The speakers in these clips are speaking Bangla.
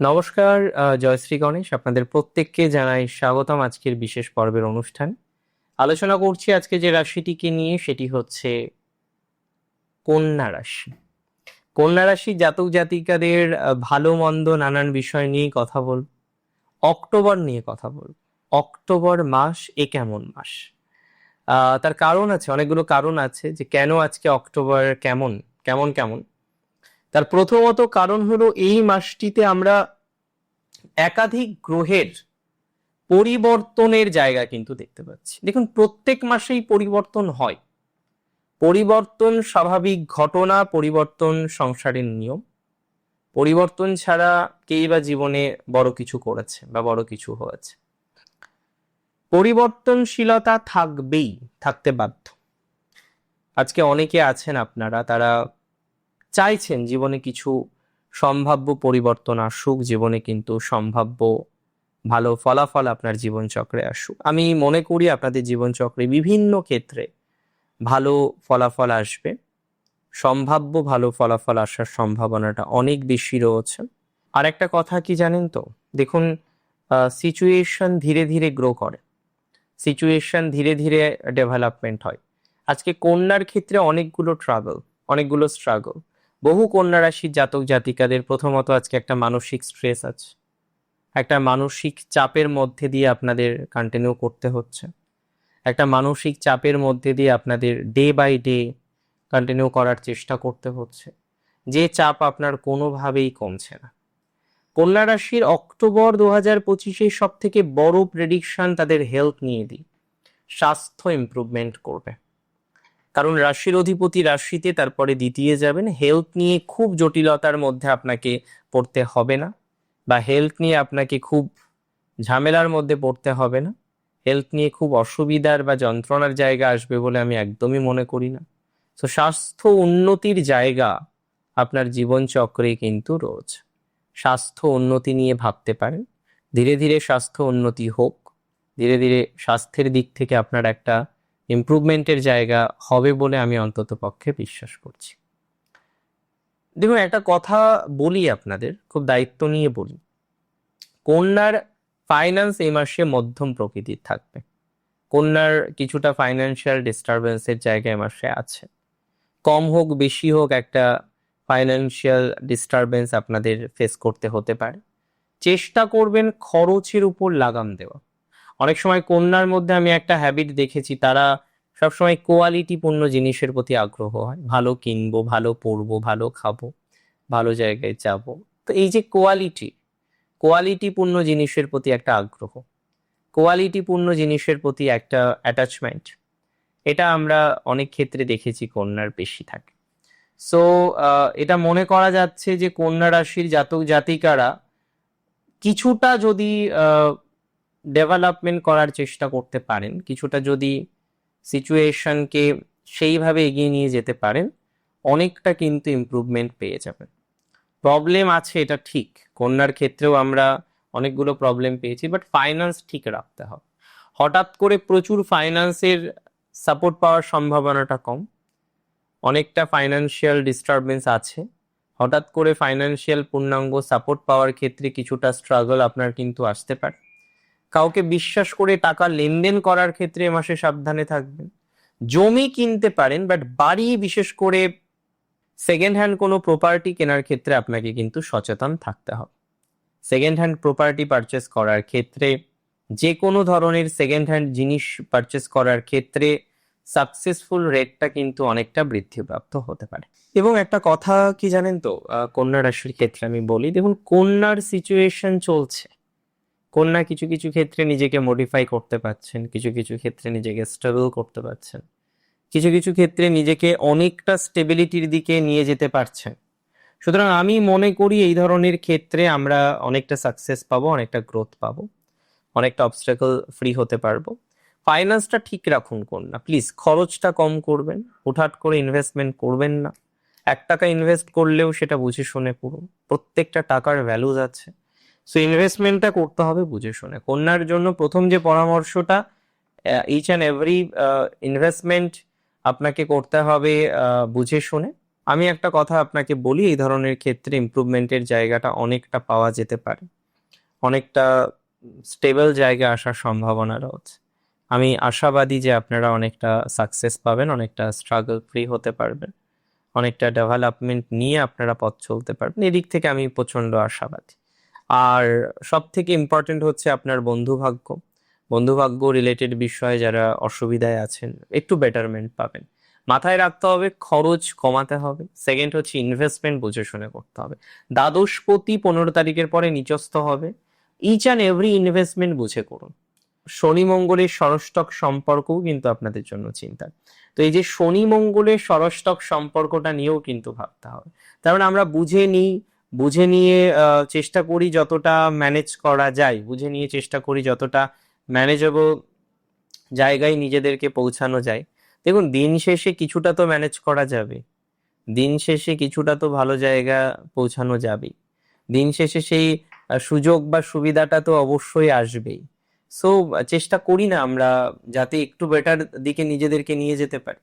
নমস্কার জয়শ্রী গণেশ, আপনাদের প্রত্যেককে জানাই স্বাগতম আজকের বিশেষ পর্বের অনুষ্ঠান। আলোচনা করছি আজকে যে রাশিটিকে নিয়ে, সেটি হচ্ছে কন্যা রাশি। কন্যা রাশি জাতক জাতিকাদের ভালো মন্দ নানান বিষয় নিয়ে কথা বল অক্টোবর নিয়ে কথা বল অক্টোবর মাস এ কেমন মাস? তার কারণ আছে, অনেকগুলো কারণ আছে যে কেন আজকে অক্টোবর কেমন কেমন কেমন? তার প্রথমত কারণ হলো এই মাসটিতে আমরা একাধিক গ্রহের পরিবর্তনের জায়গা কিন্তু দেখতে পাচ্ছি। দেখুন, প্রত্যেক মাসেই পরিবর্তন হয়। পরিবর্তন স্বাভাবিক ঘটনা, পরিবর্তন সংসারের নিয়ম। পরিবর্তন ছাড়া কেই বা জীবনে বড় কিছু করেছে বা বড় কিছু হয়েছে। পরিবর্তনশীলতা থাকবেই, থাকতে বাধ্য। আজকে অনেকে আছেন আপনারা, তারা চাইছেন জীবনে কিছু সম্ভাব্য পরিবর্তন আসুক, জীবনে কিন্তু সম্ভাব্য ভালো ফলাফল আপনার জীবনচক্রে আসুক। আমি মনে করি আপনাদের জীবনচক্রে বিভিন্ন ক্ষেত্রে ভালো ফলাফল আসবে। সম্ভাব্য ভালো ফলাফল আসার সম্ভাবনাটা অনেক বেশি রয়েছে। আর একটা কথা কি জানেন তো? দেখুন সিচুয়েশন ধীরে ধীরে গ্রো করে। সিচুয়েশন ধীরে ধীরে ডেভেলপমেন্ট হয়। আজকে কন্যার ক্ষেত্রে অনেকগুলো ট্রাভেল অনেকগুলো স্ট্রাগল বহু কন্যা রাশির জাতক জাতিকাদের প্রথমত আজকে একটা মানসিক স্ট্রেস আছে। একটা মানসিক চাপের মধ্যে দিয়ে আপনাদের কন্টিনিউ করতে হচ্ছে। একটা মানসিক চাপের মধ্যে দিয়ে আপনাদের ডে বাই ডে কন্টিনিউ করার চেষ্টা করতে হচ্ছে। যে চাপ আপনার কোনোভাবেই কমছে না। কন্যা রাশির অক্টোবর দু হাজার পঁচিশের সব থেকে বড় প্রেডিকশন তাদের হেলথ নিয়ে দিই। স্বাস্থ্য ইমপ্রুভমেন্ট করবে। কারণ রাশির অধিপতি রাশিতে তারপরে দ্বিতীয় যাবেন। হেলথ নিয়ে খুব জটিলতার মধ্যে আপনাকে পড়তে হবে না বা হেলথ নিয়ে আপনাকে খুব ঝামেলার মধ্যে পড়তে হবে না। হেলথ নিয়ে খুব অসুবিধার বা যন্ত্রণার জায়গা আসবে বলে আমি একদমই মনে করি না। তো স্বাস্থ্য উন্নতির জায়গা আপনার জীবনচক্রে কিন্তু রোজ স্বাস্থ্য উন্নতি নিয়ে ভাবতে পারেন। ধীরে ধীরে স্বাস্থ্য উন্নতি হোক। ধীরে ধীরে স্বাস্থ্যের দিক থেকে আপনার একটা ইমপ্রুভমেন্টের জায়গা হবে বলে আমি অন্তত পক্ষে বিশ্বাস করছি। দেখুন, একটা কথা বলি আপনাদের, খুব দায়িত্ব নিয়ে বলি। কন্যার ফাইন্যান্স এই মাসে মধ্যম প্রকৃতির থাকবে। কন্যার কিছুটা ফাইন্যান্সিয়াল ডিস্টারবেন্সের জায়গা এ মাসে আছে। কম হোক, বেশি হোক একটা ফাইন্যান্সিয়াল ডিস্টারবেন্স আপনাদের ফেস করতে হতে পারে। চেষ্টা করবেন খরচের উপর লাগাম দেওয়া। অনেক সময় কন্যার মধ্যে আমি একটা হ্যাবিট দেখেছি, তারা সবসময় কোয়ালিটি পূর্ণ জিনিসের প্রতি আগ্রহ হয়। ভালো কিনবো, ভালো পরবো, ভালো খাব, ভালো জায়গায় যাব। তো এই যে কোয়ালিটি কোয়ালিটি পূর্ণ জিনিসের প্রতি একটা আগ্রহ কোয়ালিটি পূর্ণ জিনিসের প্রতি একটা অ্যাটাচমেন্ট এটা আমরা অনেক ক্ষেত্রে দেখেছি কন্যার বেশি থাকে। সো এটা মনে করা যাচ্ছে যে কন্যা রাশির জাতক জাতিকারা কিছুটা যদি ডেভেলপমেন্ট করার চেষ্টা করতে পারেন। কিছুটা যদি সিচুয়েশনকে সেইভাবে এগিয়ে নিয়ে যেতে পারেন, অনেকটা কিন্তু ইমপ্রুভমেন্ট পেয়ে যাবেন। প্রবলেম আছে, এটা ঠিক। কন্যার ক্ষেত্রেও আমরা অনেকগুলো প্রবলেম পেয়েছি বাট ফাইন্যান্স ঠিক রাখতে হবে। হঠাৎ করে প্রচুর ফাইন্যান্সের সাপোর্ট পাওয়ার সম্ভাবনাটা কম। অনেকটা ফাইন্যান্সিয়াল ডিস্টারবেন্স আছে। হঠাৎ করে ফাইন্যান্সিয়াল পূর্ণাঙ্গ সাপোর্ট পাওয়ার ক্ষেত্রে কিছুটা স্ট্রাগল আপনার কিন্তু আসতে পারে। কাউকে বিশ্বাস করে টাকা লেনদেন করার ক্ষেত্রে মাসে সাবধানে থাকবেন। জমি কিনতে পারেন বাট বাড়ি বিশেষ করে সেকেন্ড হ্যান্ড কোনো প্রপার্টি কেনার ক্ষেত্রে আপনাকে কিন্তু সচেতন থাকতে হবে। সেকেন্ড হ্যান্ড প্রপার্টি পারচেস করার ক্ষেত্রে যে কোনো ধরনের সেকেন্ড হ্যান্ড জিনিস পারচেস করার ক্ষেত্রে সাকসেসফুল রেটটা কিন্তু অনেকটা বৃদ্ধিপ্রাপ্ত হতে পারে। এবং একটা কথা কি জানেন তো? কন্যা রাশির ক্ষেত্রে আমি বলি, দেখুন কন্যার সিচুয়েশন চলছে। কন্যা কিছু কিছু ক্ষেত্রে নিজেকে মডিফাই করতে পারছেন কিছু কিছু ক্ষেত্রে নিজেকে স্ট্রাগল করতে পারছেন কিছু কিছু ক্ষেত্রে নিজেকে অনেকটা স্টেবিলিটির দিকে নিয়ে যেতে পারছেন। সুতরাং আমি মনে করি এই ধরনের ক্ষেত্রে আমরা অনেকটা সাকসেস পাবো, অনেকটা গ্রোথ পাবো, অনেকটা অবস্টাকল ফ্রি হতে পারব। ফাইন্যান্সটা ঠিক রাখুন কন্যা প্লিজ খরচটা কম করবেন, হুটহাট করে ইনভেস্টমেন্ট করবেন না। এক টাকা ইনভেস্ট করলেও সেটা বুঝে শুনে করুন। প্রত্যেকটা টাকার ভ্যালুজ আছে। সো ইনভেস্টমেন্টটা করতে হবে বুঝে শুনে। কন্যার জন্য প্রথম যে পরামর্শটা ইচ অ্যান্ড এভরি ইনভেস্টমেন্ট আপনাকে করতে হবে বুঝে শুনে। আমি একটা কথা আপনাকে বলি, এই ধরনের ক্ষেত্রে ইমপ্রুভমেন্টের জায়গাটা অনেকটা পাওয়া যেতে পারে। অনেকটা স্টেবল জায়গায় আসার সম্ভাবনা রয়েছে। আমি আশাবাদী যে আপনারা অনেকটা সাকসেস পাবেন, অনেকটা স্ট্রাগল ফ্রি হতে পারবেন। অনেকটা ডেভেলপমেন্ট নিয়ে আপনারা পথ চলতে পারবেন। এদিক থেকে আমি প্রচণ্ড আশাবাদী। আর সব থেকে ইম্পর্টেন্ট হচ্ছে আপনার বন্ধুভাগ্য। বন্ধুভাগ্য রিলেটেড বিষয়ে যারা অসুবিধায় আছেন, একটু বেটারমেন্ট পাবেন। মাথায় রাখতে হবে, খরচ কমাতে হবে। সেকেন্ড হচ্ছে ইনভেস্টমেন্ট বুঝে শুনে করতে হবে। দ্বাদশপতি পনেরো তারিখের পরে নিচস্থ হবে। ইচ অ্যান্ড এভরি ইনভেস্টমেন্ট বুঝে করুন। শনি মঙ্গলের সরষ্টক সম্পর্কও কিন্তু আপনাদের জন্য চিন্তা। তো এই যে শনি মঙ্গলের সরষ্টক সম্পর্কটা নিয়েও কিন্তু ভাবতে হবে। তার মানে আমরা বুঝে নিই বুঝে নিয়ে চেষ্টা করি যতটা ম্যানেজ করা যায়। বুঝে নিয়ে চেষ্টা করি যতটা ম্যানেজেবল জায়গায় নিজেদেরকে পৌঁছানো যায়। দেখুন, দিন শেষে কিছুটা তো ম্যানেজ করা যাবে। দিন শেষে কিছুটা তো ভালো জায়গা পৌঁছানো যাবেই। দিন শেষে সেই সুযোগ বা সুবিধাটা তো অবশ্যই আসবেই। সো চেষ্টা করি না আমরা যাতে একটু বেটার দিকে নিজেদেরকে নিয়ে যেতে পারি।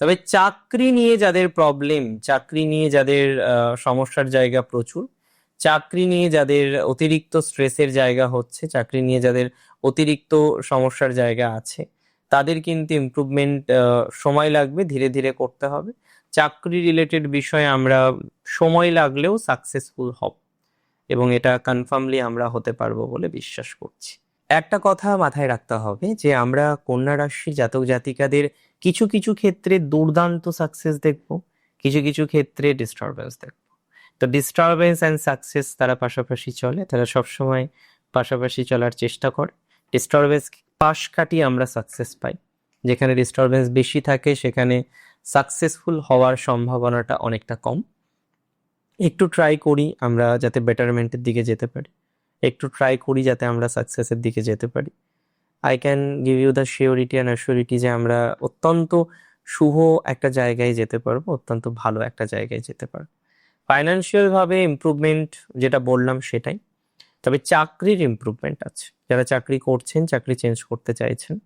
তবে চাকরি নিয়ে যাদের প্রবলেম চাকরি নিয়ে যাদের সমস্যার জায়গা প্রচুর, চাকরি নিয়ে যাদের অতিরিক্ত স্ট্রেসের জায়গা হচ্ছে, চাকরি নিয়ে যাদের অতিরিক্ত সমস্যার জায়গা আছে, তাদের কিন্তু ইমপ্রুভমেন্ট সময় লাগবে, ধীরে ধীরে করতে হবে। চাকরি রিলেটেড বিষয়ে আমরা সময় লাগলেও সাকসেসফুল হব এবং এটা কনফার্মলি আমরা হতে পারব বলে বিশ্বাস করছি। একটা কথা মাথায় রাখতে হবে যে আমরা কন্যা রাশির জাতক জাতিকাদের কিছু কিছু ক্ষেত্রে দুর্দান্ত সাকসেস দেখব, কিছু কিছু ক্ষেত্রে ডিস্টারবেন্স দেখব। তো ডিস্টারবেন্স অ্যান্ড সাকসেস তারা পাশাপাশি চলে, তারা সবসময় পাশাপাশি চলার চেষ্টা করে। ডিস্টারবেন্স পাশ কাটিয়ে আমরা সাকসেস পাই। যেখানে ডিস্টারবেন্স বেশি থাকে, সেখানে সাকসেসফুল হওয়ার সম্ভাবনাটা অনেকটা কম। একটু ট্রাই করি আমরা যাতে বেটারমেন্টের দিকে যেতে পারি। একটু ট্রাই করি যাতে আমরা সাকসেসের দিকে যেতে পারি। I can give you the surety and assurity যে আমরা অত্যন্ত শুভ একটা জায়গায় যেতে পারব, অত্যন্ত ভালো একটা জায়গায় যেতে পারব। ফাইন্যান্সিয়াল ভাবে ইমপ্রুভমেন্ট যেটা বললাম সেটাই। তবে চাকরির ইমপ্রুভমেন্ট আছে। যারা চাকরি করছেন, চাকরি চেঞ্জ করতে চাইছেন,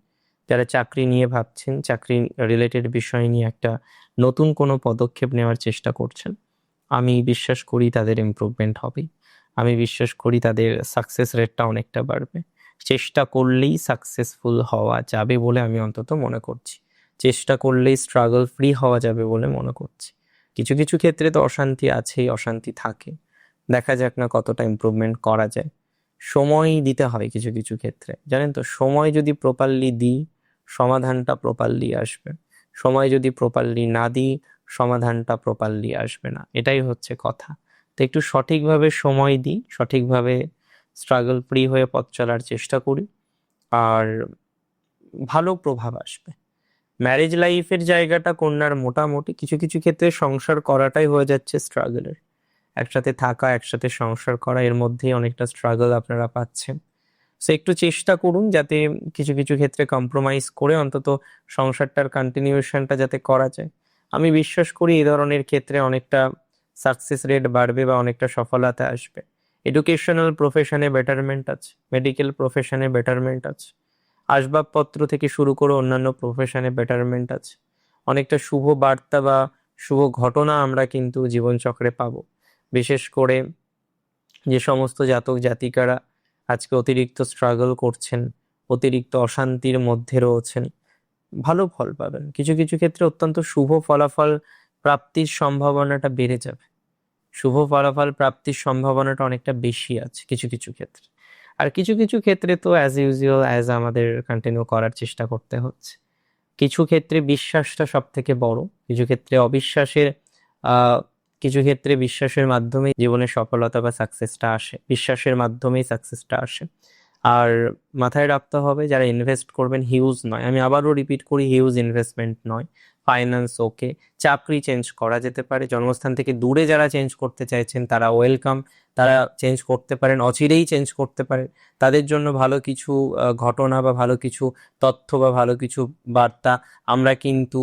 যারা চাকরি নিয়ে ভাবছেন, চাকরি রিলেটেড বিষয় নিয়ে একটা নতুন কোনো পদক্ষেপ নেওয়ার চেষ্টা করছেন, আমি বিশ্বাস করি তাদের ইমপ্রুভমেন্ট হবেই। আমি বিশ্বাস করি তাদের সাকসেস রেটটা অনেকটা বাড়বে। চেষ্টা করলেই সাকসেসফুল হওয়া যাবে বলে আমি অন্তত মনে করছি। চেষ্টা করলেই স্ট্রাগল ফ্রি হওয়া যাবে বলে মনে করছি। কিছু কিছু ক্ষেত্রে তো অশান্তি আছেই, অশান্তি থাকে। দেখা যাক না কতটা ইমপ্রুভমেন্ট করা যায়। সময় দিতে হয় কিছু কিছু ক্ষেত্রে। জানেন তো, সময় যদি প্রপারলি দিই, সমাধানটা প্রপারলি আসবে। সময় যদি প্রপারলি না দিই, সমাধানটা প্রপারলি আসবে না। এটাই হচ্ছে কথা। তো একটু সঠিকভাবে সময় দিই, সঠিকভাবে স্ট্রাগল ফ্রি হয়ে পথ চলার চেষ্টা করি, আর ভালো প্রভাব আসবে। ম্যারেজ লাইফের জায়গাটা কন্যার মোটামুটি কিছু কিছু ক্ষেত্রে সংসার করাটাই হয়ে যাচ্ছে স্ট্রাগলের একসাথে থাকা, একসাথে সংসার করা, এর মধ্যেই অনেকটা স্ট্রাগল আপনারা পাচ্ছেন। সো একটু চেষ্টা করুন যাতে কিছু কিছু ক্ষেত্রে কম্প্রোমাইজ করে অন্তত সংসারটার কন্টিনিউশনটা যাতে করা যায়। আমি বিশ্বাস করি এই ধরনের ক্ষেত্রে অনেকটা সাকসেস রেট বাড়বে বা অনেকটা সফলতা আসবে। এডুকেশনাল প্রফেশনে বেটারমেন্ট আছে মেডিকেল প্রফেশনে বেটারমেন্ট আছে, আসবাবপত্র থেকে শুরু করে অন্যান্য প্রফেশনে বেটারমেন্ট আছে। অনেকটা শুভ বার্তা বা শুভ ঘটনা আমরা কিন্তু জীবনচক্রে পাবো। বিশেষ করে যে সমস্ত জাতক জাতিকারা আজকে অতিরিক্ত স্ট্রাগল করছেন, অতিরিক্ত অশান্তির মধ্যে রয়েছেন, ভালো ফল পাবেন। কিছু কিছু ক্ষেত্রে অত্যন্ত শুভ ফলাফল প্রাপ্তির সম্ভাবনাটা বেড়ে যাবে। শুভ ফলাফল প্রাপ্তির সম্ভাবনাটা অনেকটা বেশি আছে কিছু কিছু ক্ষেত্রে। আর কিছু কিছু ক্ষেত্রে তো অ্যাজ ইউজুয়াল অ্যাজ আমাদের কন্টিনিউ করার চেষ্টা করতে হচ্ছে। কিছু ক্ষেত্রে বিশ্বাসটা সব থেকে বড়, কিছু ক্ষেত্রে অবিশ্বাসের কিছু ক্ষেত্রে বিশ্বাসের মাধ্যমে জীবনে সফলতা বা সাকসেসটা আসে, বিশ্বাসের মাধ্যমেই সাকসেসটা আসে। আর মাথায় রাখতে হবে, যারা ইনভেস্ট করবেন হিউজ নয়। আমি আবারও রিপিট করি হিউজ ইনভেস্টমেন্ট নয়। ফাইন্যান্স ওকে চাকরি চেঞ্জ করা যেতে পারে। জন্মস্থান থেকে দূরে যারা চেঞ্জ করতে চাইছেন, তারা ওয়েলকাম তারা চেঞ্জ করতে পারেন, অচিরেই চেঞ্জ করতে পারেন। তাদের জন্য ভালো কিছু ঘটনা বা ভালো কিছু তথ্য বা ভালো কিছু বার্তা আমরা কিন্তু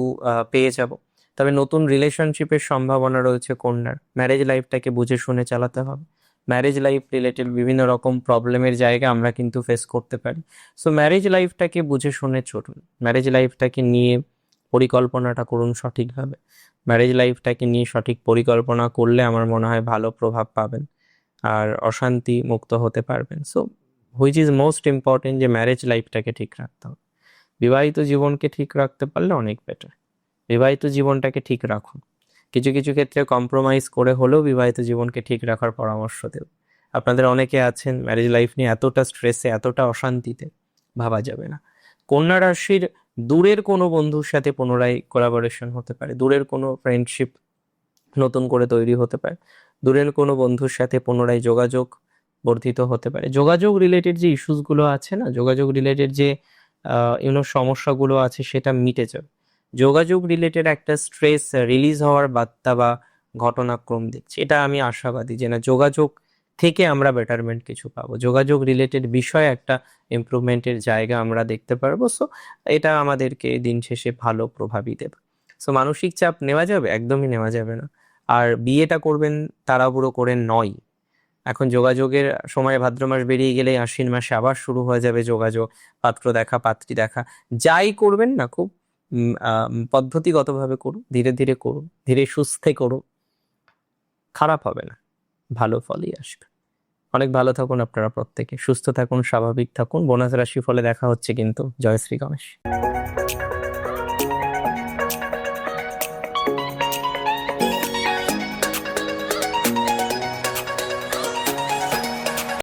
পেয়ে যাব। তবে নতুন রিলেশনশিপের সম্ভাবনা রয়েছে কন্যার। ম্যারেজ লাইফটাকে বুঝে শুনে চালাতে হবে। ম্যারেজ লাইফ রিলেটেড বিভিন্ন রকম প্রবলেমের জায়গা আমরা কিন্তু ফেস করতে পারি। সো ম্যারেজ লাইফটাকে বুঝে শুনে চলুন। ম্যারেজ লাইফটাকে নিয়ে পরিকল্পনাটা করুন সঠিকভাবে। ম্যারেজ লাইফটাকে নিয়ে সঠিক পরিকল্পনা করলে আমার মনে হয় ভালো প্রভাব পাবেন আর অশান্তি মুক্ত হতে পারবেন। So which is most important যে ম্যারেজ লাইফটাকে ঠিক রাখতে হবে। বিবাহিত জীবনকে ঠিক রাখতে পারলে অনেক বেটার বিবাহিত জীবনটাকে ঠিক রাখুন। কিছু কিছু ক্ষেত্রে কম্প্রোমাইজ করে হলেও বিবাহিত জীবনকে ঠিক রাখার পরামর্শ দেব। আপনাদের অনেকে আছেন ম্যারেজ লাইফ নিয়ে এতটা স্ট্রেসে এতটা অশান্তিতে, ভাবা যাবে না। কন্যা রাশির দূরের কোনো বন্ধুর সাথে পুনরায় কোলাবোরেশন হতে পারে, দূরের কোনো ফ্রেন্ডশিপ নতুন করে তৈরি হতে পারে, দূরের কোনো বন্ধুর সাথে পুনরায় যোগাযোগ বর্ধিত হতে পারে। যোগাযোগ রিলেটেড যে ইস্যুসগুলো আছে না, যোগাযোগ রিলেটেড যে ইউনো সমস্যাগুলো আছে সেটা মিটে যাবে। যোগাযোগ রিলেটেড একটা স্ট্রেস রিলিজ হওয়ার বার্তা বা ঘটনাক্রম দেখছি এটা আমি আশাবাদী যে না, যোগাযোগ থেকে আমরা বেটারমেন্ট কিছু পাবো। যোগাযোগ রিলেটেড বিষয়ে একটা ইমপ্রুভমেন্টের জায়গা আমরা দেখতে পারব। সো এটা আমাদেরকে দিন শেষে ভালো প্রভাবই দেবে। সো মানসিক চাপ নেওয়া যাবে? একদমই নেওয়া যাবে না। আর বিয়েটা করবেন, তাড়াহুড়ো করে নয়। এখন যোগাযোগের সময় ভাদ্র মাস বেরিয়ে গেলে আশ্বিন মাসে আবার শুরু হয়ে যাবে যোগাযোগ। পাত্র দেখা, পাত্রী দেখা। যাই করবেন না খুব পদ্ধতিগতভাবে করুন, ধীরে ধীরে করুন, ধীরে সুস্থে করুন। খারাপ হবে না। ভালো ফলই আসবে। অনেক ভালো থাকুন আপনারা প্রত্যেকে, সুস্থ থাকুন, স্বাভাবিক থাকুন। বোনাস রাশি ফলে দেখা হচ্ছে কিন্তু। জয় শ্রী গণেশ।